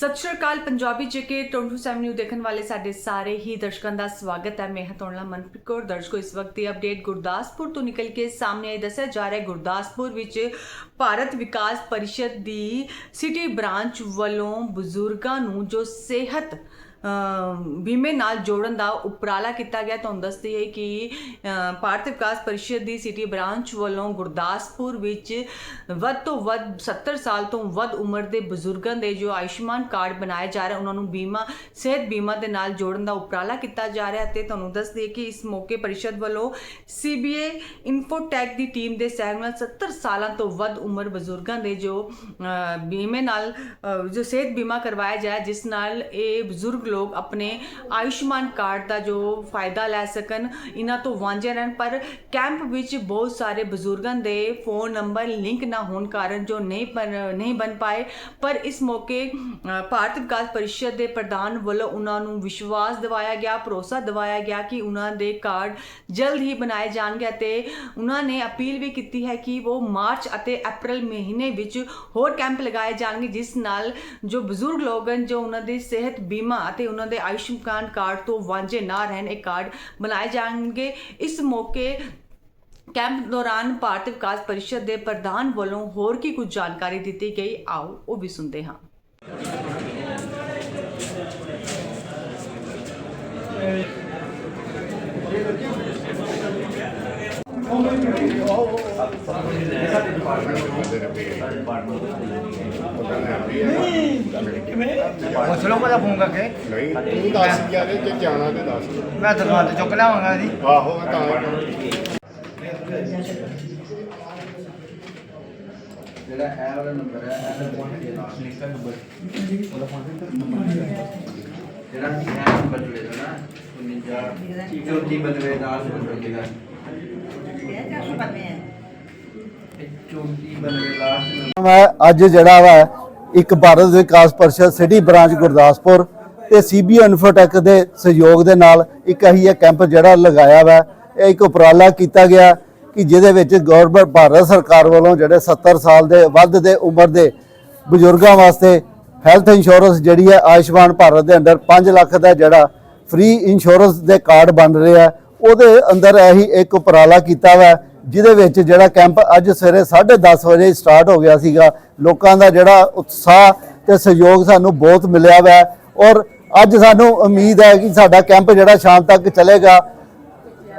ਸਤਿ ਸ਼੍ਰੀ ਅਕਾਲ ਪੰਜਾਬੀ ਜੇਕੇ 24/7 ਨਿਊ ਦੇਖਣ ਵਾਲੇ ਸਾਡੇ ਸਾਰੇ ਹੀ ਦਰਸ਼ਕਾਂ ਦਾ ਸਵਾਗਤ ਹੈ। ਮੈਂ ਹਾਂ ਤੁਹਾਡਾ ਮਨਪ੍ਰੀਤ ਕੌਰ। ਦਰਸ਼ਕੋ ਇਸ ਵਕਤ ਦੀ ਅਪਡੇਟ ਗੁਰਦਾਸਪੁਰ ਤੋਂ ਨਿਕਲ ਕੇ ਸਾਹਮਣੇ ਆਈ। ਦੱਸਿਆ ਜਾ ਰਿਹਾ ਗੁਰਦਾਸਪੁਰ ਵਿੱਚ ਭਾਰਤ ਵਿਕਾਸ ਪਰਿਸ਼ਦ ਦੀ ਸਿਟੀ ਬ੍ਰਾਂਚ ਵੱਲੋਂ ਬਜ਼ੁਰਗਾਂ ਨੂੰ ਜੋ ਸਿਹਤ ਬੀਮੇ ਨਾਲ ਜੋੜਨ ਦਾ ਉਪਰਾਲਾ ਕੀਤਾ ਗਿਆ। ਤੁਹਾਨੂੰ ਦੱਸਦੀ ਹੈ ਕਿ ਭਾਰਤ ਵਿਕਾਸ ਪਰਿਸ਼ਦ ਦੀ ਸਿਟੀ ਬ੍ਰਾਂਚ ਵੱਲੋਂ ਗੁਰਦਾਸਪੁਰ ਵਿੱਚ ਵੱਧ ਤੋਂ ਵੱਧ 70 ਸਾਲ ਤੋਂ ਵੱਧ ਉਮਰ ਦੇ ਬਜ਼ੁਰਗਾਂ ਦੇ ਜੋ ਆਯੁਸ਼ਮਾਨ ਕਾਰਡ ਬਣਾਏ ਜਾ ਰਹੇ, ਉਹਨਾਂ ਨੂੰ ਬੀਮਾ, ਸਿਹਤ ਬੀਮਾ ਦੇ ਨਾਲ ਜੋੜਨ ਦਾ ਉਪਰਾਲਾ ਕੀਤਾ ਜਾ ਰਿਹਾ ਹੈ ਤੇ ਤੁਹਾਨੂੰ ਦੱਸ ਦਈਏ ਕਿ ਇਸ ਮੌਕੇ ਪਰਿਸ਼ਦ ਵੱਲੋਂ ਸੀਬੀਏ ਇਨਫੋਟੈਕ ਦੀ ਟੀਮ ਦੇ ਸਹਿਯੋਗ ਨਾਲ 70 ਸਾਲਾਂ ਤੋਂ ਵੱਧ ਉਮਰ ਬਜ਼ੁਰਗਾਂ ਦੇ ਜੋ ਬੀਮੇ ਨਾਲ ਜੋ ਸਿਹਤ ਬੀਮਾ ਕਰਵਾਇਆ ਜਾਏ, ਜਿਸ ਨਾਲ ਇਹ ਬਜ਼ੁਰਗ ਲੋਕ ਆਪਣੇ ਆਯੁਸ਼ਮਾਨ ਕਾਰਡ ਦਾ ਜੋ ਫਾਇਦਾ ਲੈ ਸਕਣ, ਇਹਨਾਂ ਤੋਂ ਵਾਂਝੇ ਰਹਿਣ। ਪਰ ਕੈਂਪ ਵਿੱਚ ਬਹੁਤ ਸਾਰੇ ਬਜ਼ੁਰਗਾਂ ਦੇ ਫੋਨ ਨੰਬਰ ਲਿੰਕ ਨਾ ਹੋਣ ਕਾਰਨ ਜੋ ਨਹੀਂ ਬਣ ਨਹੀਂ ਬਣ ਪਾਏ। ਪਰ ਇਸ ਮੌਕੇ ਭਾਰਤ ਵਿਕਾਸ ਪਰਿਸ਼ਦ ਦੇ ਪ੍ਰਧਾਨ ਵੱਲੋਂ ਉਹਨਾਂ ਨੂੰ ਵਿਸ਼ਵਾਸ ਦਿਵਾਇਆ ਗਿਆ, ਭਰੋਸਾ ਦਿਵਾਇਆ ਗਿਆ ਕਿ ਉਹਨਾਂ ਦੇ ਕਾਰਡ ਜਲਦ ਹੀ ਬਣਾਏ ਜਾਣਗੇ ਅਤੇ ਉਹਨਾਂ ਨੇ ਅਪੀਲ ਵੀ ਕੀਤੀ ਹੈ ਕਿ ਉਹ ਮਾਰਚ ਅਤੇ ਅਪ੍ਰੈਲ ਮਹੀਨੇ ਵਿੱਚ ਹੋਰ ਕੈਂਪ ਲਗਾਏ ਜਾਣਗੇ, ਜਿਸ ਨਾਲ ਜੋ ਬਜ਼ੁਰਗ ਲੋਕ ਹਨ, ਜੋ ਉਹਨਾਂ ਦੀ ਸਿਹਤ ਬੀਮਾ ਅਤੇ ਉਹਨਾਂ ਦੇ ਆਯੁਸ਼ਮਾਨ ਕਾਰਡ ਤੋਂ ਵਾਂਝੇ ਨਾ ਰਹਿਣ ਇਹ ਕਾਰਡ ਬਣਾਏ ਜਾਣਗੇ। ਇਸ ਮੌਕੇ ਕੈਂਪ ਦੌਰਾਨ ਭਾਰਤ ਵਿਕਾਸ ਪਰਿਸ਼ਦ ਦੇ ਪ੍ਰਧਾਨ ਵੱਲੋਂ ਹੋਰ ਕੀ ਕੁਝ ਜਾਣਕਾਰੀ ਦਿੱਤੀ ਗਈ, ਆਓ ਉਹ ਵੀ ਸੁਣਦੇ ਹਾਂ। ਪੁੱਛ ਲਓ ਮੇਰਾ ਫੋਨ ਕਰਕੇ। ਨਹੀਂ ਤੂੰ ਦੱਸ ਯਾਰ ਜੇ ਜਾਣਾ ਤੇ ਦੱਸ। ਮੈਂ ਦੁਕਾਨ ਤੇ ਚੁੱਕ ਲਿਆਵਾਂਗਾ ਜੀ। ਆਹੋ ਮੈਂ ਤਾਂ ਜਿਹੜਾ ਇਹ ਵਾਲਾ ਨੰਬਰ ਹੈ ਇਹ ਲਿਖਾ ਨੰਬਰ ਜਿਹੜਾ ਇਹ ਨੰਬਰ ਜੁੜੇਗਾ ਨਾ 49 ਚੌਥੀ ਬਦਲੇ ਨਾਲ ਨੰਬਰ ਜੁੜੇਗਾ ਚੌਥੀ ਬਦਲੇ ਲਾਸਟ ਨੰਬਰ ਮੈਂ ਅੱਜ ਜਿਹੜਾ ਵਾ ਇੱਕ ਭਾਰਤ ਵਿਕਾਸ ਪਰਿਸ਼ਦ ਸਿਟੀ ਬ੍ਰਾਂਚ ਗੁਰਦਾਸਪੁਰ ਤੇ ਸੀਬੀ ਇਨਫੋਟੈਕ ਦੇ ਸਹਿਯੋਗ ਦੇ ਨਾਲ ਇੱਕ ਅਹੀ ਇਹ ਕੈਂਪ ਜਿਹੜਾ ਲਗਾਇਆ ਵਾ, ਇਹ ਇੱਕ ਉਪਰਾਲਾ ਕੀਤਾ ਗਿਆ ਕਿ ਜਿਹਦੇ ਵਿੱਚ ਗਵਰਨਮੈਂਟ ਭਾਰਤ ਸਰਕਾਰ ਵੱਲੋਂ ਜਿਹੜੇ 70 ਸਾਲ ਦੇ ਵੱਧ ਦੇ ਉਮਰ ਦੇ ਬਜ਼ੁਰਗਾਂ ਵਾਸਤੇ ਹੈਲਥ ਇੰਸ਼ੋਰੈਂਸ ਜਿਹੜੀ ਹੈ ਆਯੁਸ਼ਮਾਨ ਭਾਰਤ ਦੇ ਅੰਦਰ 5 ਲੱਖ ਦਾ ਜਿਹੜਾ ਫ੍ਰੀ ਇੰਸ਼ੋਰੈਂਸ ਦੇ ਕਾਰਡ ਬਣ ਰਿਹਾ ਉਹਦੇ ਅੰਦਰ ਇਹੀ ਇੱਕ ਉਪਰਾਲਾ ਕੀਤਾ ਵਾ ਜਿਹਦੇ ਵਿੱਚ ਜਿਹੜਾ ਕੈਂਪ ਅੱਜ ਸਵੇਰੇ 10:30 ਵਜੇ ਸਟਾਰਟ ਹੋ ਗਿਆ ਸੀਗਾ, ਲੋਕਾਂ ਦਾ ਜਿਹੜਾ ਉਤਸ਼ਾਹ ਤੇ ਸਹਿਯੋਗ ਸਾਨੂੰ ਬਹੁਤ ਮਿਲਿਆ ਵਾ। ਹੈ ਔਰ ਅੱਜ ਸਾਨੂੰ ਉਮੀਦ ਹੈ ਕਿ ਸਾਡਾ ਕੈਂਪ ਜਿਹੜਾ ਸ਼ਾਮ ਤੱਕ ਚੱਲੇਗਾ,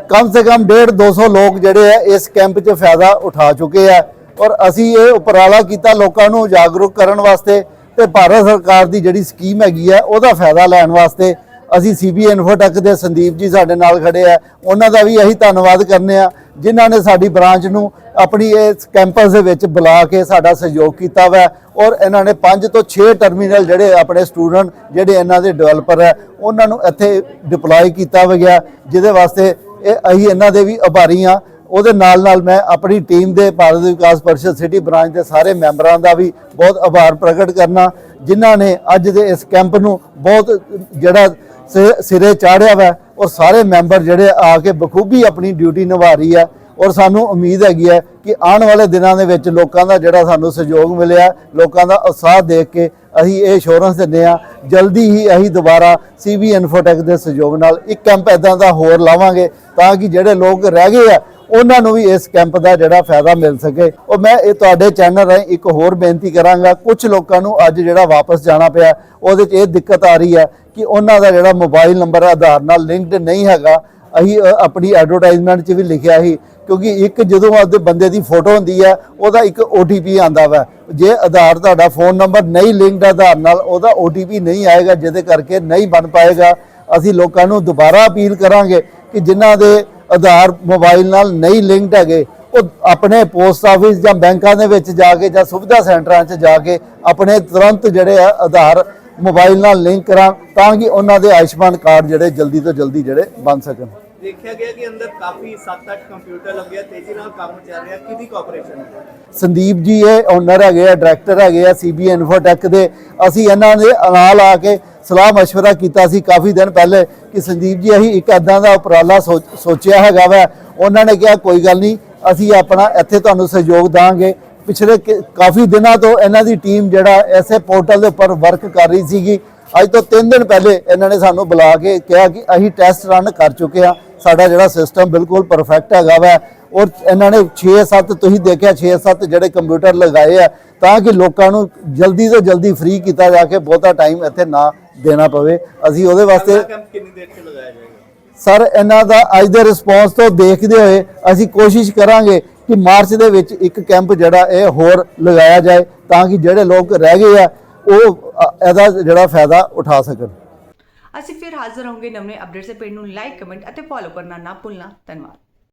ਕਮ ਸੇ ਕਮ 1.5 200 ਲੋਕ ਜਿਹੜੇ ਆ ਇਸ ਕੈਂਪ 'ਚ ਫਾਇਦਾ ਉਠਾ ਚੁੱਕੇ ਆ ਔਰ ਅਸੀਂ ਇਹ ਉਪਰਾਲਾ ਕੀਤਾ ਲੋਕਾਂ ਨੂੰ ਜਾਗਰੂਕ ਕਰਨ ਵਾਸਤੇ ਤੇ ਭਾਰਤ ਸਰਕਾਰ ਦੀ ਜਿਹੜੀ ਸਕੀਮ ਹੈਗੀ ਹੈ, ਉਹਦਾ ਫਾਇਦਾ ਲੈਣ ਵਾਸਤੇ ਅਸੀਂ ਸੀਬੀ ਇਨਫੋਟੈਕ ਦੇ ਸੰਦੀਪ ਜੀ ਸਾਡੇ ਨਾਲ ਖੜੇ ਆ ਉਹਨਾਂ ਦਾ ਵੀ ਅਸੀਂ ਧੰਨਵਾਦ ਕਰਨੇ ਆ ਜਿਨ੍ਹਾਂ ਨੇ ਸਾਡੀ ਬ੍ਰਾਂਚ ਨੂੰ ਆਪਣੀ ਇਸ ਕੈਂਪਸ ਦੇ ਵਿੱਚ ਬੁਲਾ ਕੇ ਸਾਡਾ ਸਹਿਯੋਗ ਕੀਤਾ ਵਾ ਔਰ ਇਹਨਾਂ ਨੇ 5 ਤੋਂ 6 ਟਰਮੀਨਲ ਜਿਹੜੇ ਆਪਣੇ ਸਟੂਡੈਂਟ ਜਿਹੜੇ ਇਹਨਾਂ ਦੇ ਡਿਵੈਲਪਰ ਹੈ, ਉਹਨਾਂ ਨੂੰ ਇੱਥੇ ਡਿਪਲੋਏ ਕੀਤਾ ਵਾ ਗਿਆ, ਜਿਹਦੇ ਵਾਸਤੇ ਇਹ ਅਸੀਂ ਇਹਨਾਂ ਦੇ ਵੀ ਆਭਾਰੀ ਆ ਉਹਦੇ ਨਾਲ ਨਾਲ ਮੈਂ ਆਪਣੀ ਟੀਮ ਦੇ ਭਾਰਤ ਵਿਕਾਸ ਪਰਿਸ਼ਦ ਸਿਟੀ ਬ੍ਰਾਂਚ ਦੇ ਸਾਰੇ ਮੈਂਬਰਾਂ ਦਾ ਵੀ ਬਹੁਤ ਆਭਾਰ ਪ੍ਰਗਟ ਕਰਨਾ, ਜਿਨ੍ਹਾਂ ਨੇ ਅੱਜ ਦੇ ਇਸ ਕੈਂਪ ਨੂੰ ਬਹੁਤ ਜਿਹੜਾ ਸਿ- ਸਿਰੇ ਚਾੜਿਆ ਵਾ। ਔਰ ਸਾਰੇ ਮੈਂਬਰ ਜਿਹੜੇ ਆ ਕੇ ਬਖੂਬੀ ਆਪਣੀ ਡਿਊਟੀ ਨਿਭਾ ਰਹੀ ਹੈ ਔਰ ਸਾਨੂੰ ਉਮੀਦ ਹੈਗੀ ਹੈ ਕਿ ਆਉਣ ਵਾਲੇ ਦਿਨਾਂ ਦੇ ਵਿੱਚ ਲੋਕਾਂ ਦਾ ਜਿਹੜਾ ਸਾਨੂੰ ਸਹਿਯੋਗ ਮਿਲਿਆ, ਲੋਕਾਂ ਦਾ ਉਤਸ਼ਾਹ ਦੇਖ ਕੇ ਅਸੀਂ ਇਹ ਇੰਸ਼ੋਰੈਂਸ ਦਿੰਦੇ ਆ ਜਲਦੀ ਹੀ ਅਸੀਂ ਦੁਬਾਰਾ ਸੀਬੀ ਇਨਫੋਟੈਕ ਦੇ ਸਹਿਯੋਗ ਨਾਲ ਇੱਕ ਕੈਂਪ ਇਦਾਂ ਦਾ ਹੋਰ ਲਾਵਾਂਗੇ ਤਾਂ ਕਿ ਜਿਹੜੇ ਲੋਕ ਰਹਿ ਗਏ ਆ, ਉਹਨਾਂ ਨੂੰ ਵੀ ਇਸ ਕੈਂਪ ਦਾ ਜਿਹੜਾ ਫਾਇਦਾ ਮਿਲ ਸਕੇ। ਉਹ ਮੈਂ ਇਹ ਤੁਹਾਡੇ ਚੈਨਲ ਰਾਹੀਂ ਇੱਕ ਹੋਰ ਬੇਨਤੀ ਕਰਾਂਗਾ ਕੁਝ ਲੋਕਾਂ ਨੂੰ ਅੱਜ ਜਿਹੜਾ ਵਾਪਸ ਜਾਣਾ ਪਿਆ, ਉਹਦੇ 'ਚ ਇਹ ਦਿੱਕਤ ਆ ਰਹੀ ਹੈ ਕਿ ਉਹਨਾਂ ਦਾ ਜਿਹੜਾ ਮੋਬਾਈਲ ਨੰਬਰ ਆਧਾਰ ਨਾਲ ਲਿੰਕਡ ਨਹੀਂ ਹੈਗਾ। ਅਸੀਂ ਆਪਣੀ ਐਡਵਰਟਾਈਜ਼ਮੈਂਟ 'ਚ ਵੀ ਲਿਖਿਆ ਸੀ, ਕਿਉਂਕਿ ਇੱਕ ਜਦੋਂ ਆਪਦੇ ਬੰਦੇ ਦੀ ਫੋਟੋ ਹੁੰਦੀ ਹੈ ਉਹਦਾ ਇੱਕ OTP ਆਂਦਾ ਵਾ। ਜੇ ਆਧਾਰ ਤੁਹਾਡਾ ਫੋਨ ਨੰਬਰ ਨਹੀਂ ਲਿੰਕਡ ਆਧਾਰ ਨਾਲ, ਉਹਦਾ OTP ਨਹੀਂ ਆਏਗਾ, ਜਿਹਦੇ ਕਰਕੇ ਨਹੀਂ ਬਣ ਪਾਏਗਾ। ਅਸੀਂ ਲੋਕਾਂ ਨੂੰ ਦੁਬਾਰਾ ਅਪੀਲ ਕਰਾਂਗੇ ਕਿ ਜਿਨ੍ਹਾਂ ਦੇ ਆਧਾਰ ਮੋਬਾਈਲ ਨਾਲ ਨਹੀਂ ਲਿੰਕਡ ਹੈਗੇ, ਉਹ ਆਪਣੇ ਪੋਸਟ ਆਫਿਸ ਜਾਂ ਬੈਂਕਾਂ ਦੇ ਵਿੱਚ ਜਾ ਕੇ ਜਾਂ ਸੁਵਿਧਾ ਸੈਂਟਰਾਂ 'ਚ ਜਾ ਕੇ ਆਪਣੇ ਤੁਰੰਤ ਜਿਹੜੇ ਆ ਆਧਾਰ ਮੋਬਾਈਲ ਨਾਲ ਲਿੰਕ ਕਰਾਂ ਤਾਂ ਕਿ ਉਹਨਾਂ ਦੇ ਆਯੁਸ਼ਮਾਨ ਕਾਰਡ ਜਿਹੜੇ ਜਲਦੀ ਤੋਂ ਜਲਦੀ ਜਿਹੜੇ ਬਣ ਸਕਣ ਦੇਖਿਆ ਗਿਆ ਕਿ ਅੰਦਰ ਕਾਫੀ 7-8 ਕੰਪਿਊਟਰ ਲੱਗੇ ਆ ਤੇਜ਼ੀ ਨਾਲ ਕੰਮ ਚੱਲ ਰਿਹਾ ਕਿਹਦੀ ਕੋਆਪਰੇਸ਼ਨ ਹੈ ਸੰਦੀਪ ਜੀ ਇਹ ਓਨਰ ਹੈਗੇ ਆ ਡਾਇਰੈਕਟਰ ਹੈਗੇ ਆ ਸੀਬੀ ਇਨਫੋਟੈਕ ਦੇ ਅਸੀਂ ਇਹਨਾਂ ਦੇ ਨਾਲ ਆ ਕੇ ਸਲਾਹ مشورہ ਕੀਤਾ ਸੀ ਕਾਫੀ ਦਿਨ ਪਹਿਲੇ ਕਿ ਸੰਦੀਪ ਜੀ ਅਸੀਂ ਇੱਕ ਐਦਾਂ ਦਾ ਉਪਰਾਲਾ ਸੋਚ- ਸੋਚਿਆ ਹੈਗਾ ਵਾ ਉਹਨਾਂ ਨੇ ਕਿਹਾ ਕੋਈ ਗੱਲ ਨਹੀਂ ਅਸੀਂ ਆਪਣਾ ਇੱਥੇ ਤੁਹਾਨੂੰ ਸਹਿਯੋਗ ਦਾਂਗੇ ਪਿਛਲੇ ਕਾਫੀ ਦਿਨਾਂ ਤੋਂ ਇਹਨਾਂ ਦੀ ਟੀਮ ਜਿਹੜਾ ਐਸੇ ਪੋਰਟਲ ਦੇ ਉੱਪਰ ਵਰਕ ਕਰ ਰਹੀ ਸੀਗੀ। ਅੱਜ ਤੋਂ 3 ਦਿਨ ਪਹਿਲੇ ਇਹਨਾਂ ਨੇ ਸਾਨੂੰ ਬੁਲਾ ਕੇ ਕਿਹਾ ਕਿ ਅਸੀਂ ਟੈਸਟ ਰਨ ਕਰ ਚੁੱਕੇ ਆ ਸਾਡਾ ਜਿਹੜਾ ਸਿਸਟਮ ਬਿਲਕੁਲ ਪਰਫੈਕਟ ਹੈਗਾ ਵਾ। ਔਰ ਇਹਨਾਂ ਨੇ 6-7 ਤੁਸੀਂ ਦੇਖਿਆ 6-7 ਜਿਹੜੇ ਕੰਪਿਊਟਰ ਲਗਾਏ ਆ ਤਾਂ ਕਿ ਲੋਕਾਂ ਨੂੰ ਜਲਦੀ ਤੋਂ ਜਲਦੀ ਫ੍ਰੀ ਕੀਤਾ ਜਾ ਕੇ ਬਹੁਤਾ ਟਾਈਮ ਇੱਥੇ ਨਾ ਦੇਣਾ ਪਵੇ। ਅਸੀਂ ਉਹਦੇ ਵਾਸਤੇ ਅਗਲਾ ਕੈਂਪ ਕਿੰਨੀ ਦੇਰ 'ਚ ਲਗਾਇਆ ਜਾਏਗਾ? ਸਰ ਇਹਨਾਂ ਦਾ ਅੱਜ ਦੇ ਰਿਸਪੌਂਸ ਤੋਂ ਦੇਖਦੇ ਹੋਏ ਅਸੀਂ ਕੋਸ਼ਿਸ਼ ਕਰਾਂਗੇ ਕਿ ਮਾਰਚ ਦੇ ਵਿੱਚ ਇੱਕ ਕੈਂਪ ਜਿਹੜਾ ਇਹ ਹੋਰ ਲਗਾਇਆ ਜਾਏ ਤਾਂ ਕਿ ਜਿਹੜੇ ਲੋਕ ਰਹਿ ਗਏ ਆ, ਉਹ ਇਹਦਾ ਜਿਹੜਾ ਫਾਇਦਾ ਉਠਾ ਸਕਣ। ਅਸੀਂ ਫਿਰ ਹਾਜ਼ਰ ਹੋਵਾਂਗੇ ਨਵੇਂ ਅਪਡੇਟਸ ਦੇ ਪੇਜ ਨੂੰ। ਲਾਈਕ ਕਮੈਂਟ ਅਤੇ ਫੋਲੋ ਕਰਨਾ ਨਾ ਭੁੱਲਣਾ। ਧੰਨਵਾਦ।